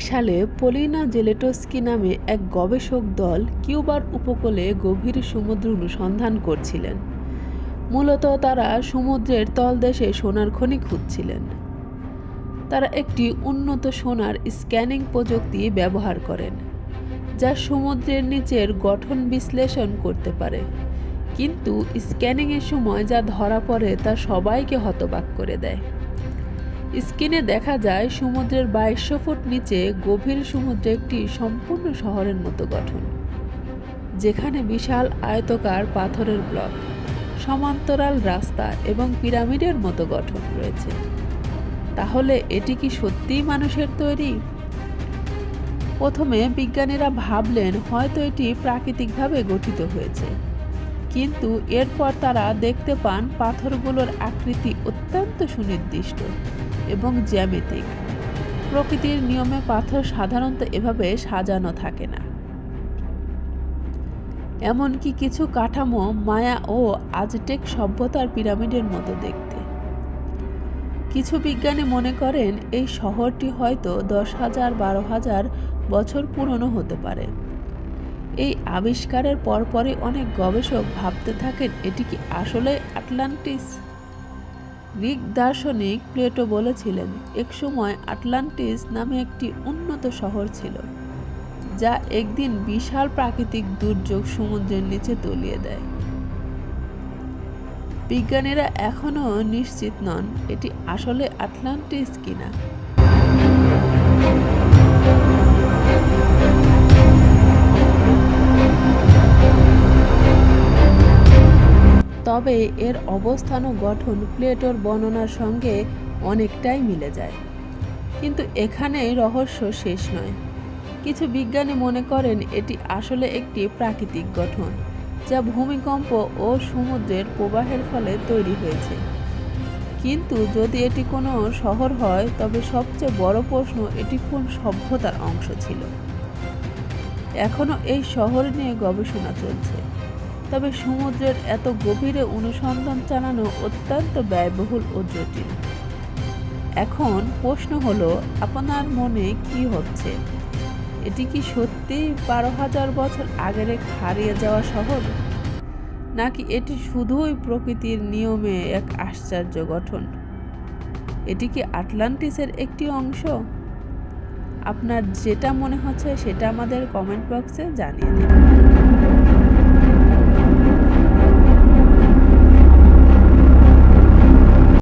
সালে পলিনা জেলেটস্কি নামে এক গবেষক দল কিউবার উপকূলে গভীর সমুদ্র অনুসন্ধান করছিলেন। মূলত তারা সমুদ্রের তলদেশে সোনার খনি খুঁজছিলেন। তারা একটি উন্নত সোনার স্ক্যানিং প্রযুক্তি ব্যবহার করেন, যা সমুদ্রের নিচের গঠন বিশ্লেষণ করতে পারে। কিন্তু স্ক্যানিংয়ের সময় যা ধরা পড়ে তা সবাইকে হতবাক করে দেয়। স্ক্রিনে দেখা যায় সমুদ্রের বাইশশো ফুট নিচে গভীর সমুদ্রে একটি সম্পূর্ণ শহরের মতো গঠন, যেখানে বিশাল আয়তকার পাথরের ব্লক, সমান্তরাল রাস্তা এবং পিরামিডের মতো গঠন রয়েছে। তাহলে এটি কি সত্যিই মানুষের তৈরি? প্রথমে বিজ্ঞানীরা ভাবলেন হয়তো এটি প্রাকৃতিকভাবে গঠিত হয়েছে। কিন্তু এরপর তারা দেখতে পান পাথরগুলোর আকৃতি অত্যন্ত সুনির্দিষ্ট এবং জ্যামিতিক। প্রকৃতির নিয়মে পাথর সাধারণত এভাবে সাজানো থাকে না। এমনকি কিছু কাঠামো মায়া ও আজটেক সভ্যতার পিরামিডের মতো দেখতে। কিছু বিজ্ঞানী মনে করেন এই শহরটি হয়তো দশ হাজার, বারো হাজার বছর পুরনো হতে পারে। এই আবিষ্কারের পরপরই অনেক গবেষক ভাবতে থাকেন, এটি কি আসলে আটলান্টিস? গ্রিক দার্শনিক প্লেটো বলেছিলেন, একসময় আটলান্টিস নামে একটি উন্নত শহর ছিল, যা একদিন বিশাল প্রাকৃতিক দুর্যোগ সমুদ্রের নিচে তলিয়ে দেয়। বিজ্ঞানীরা এখনও নিশ্চিত নন এটি আসলে আটলান্টিস কিনা। তবে এর অবস্থান ও গঠন প্লেটোর বর্ণনার সঙ্গে অনেকটাই মিলে যায়। কিন্তু এখানেই রহস্য শেষ নয়। কিছু বিজ্ঞানী মনে করেন এটি আসলে একটি প্রাকৃতিক গঠন, যা ভূমিকম্প ও সমুদ্রের প্রবাহের ফলে তৈরি হয়েছে। কিন্তু যদি এটি কোনো শহর হয়, তবে সবচেয়ে বড় প্রশ্ন এটি কোন সভ্যতার অংশ ছিল? এখনও এই শহর নিয়ে গবেষণা চলছে। তবে সমুদ্রের এত গভীরে অনুসন্ধান চালানো অত্যন্ত ব্যয়বহুল ও জটিল। এখন প্রশ্ন হলো, আপনার মনে কি হচ্ছে? এটি কি সত্যি বারো হাজার বছর আগের হারিয়ে যাওয়া শহর? নাকি এটি শুধুই প্রকৃতির নিয়মে এক আশ্চর্য গঠন? এটি কি আটলান্টিসের একটি অংশ? আপনার যেটা মনে হচ্ছে সেটা আমাদের কমেন্ট বক্সে জানিয়ে দিন।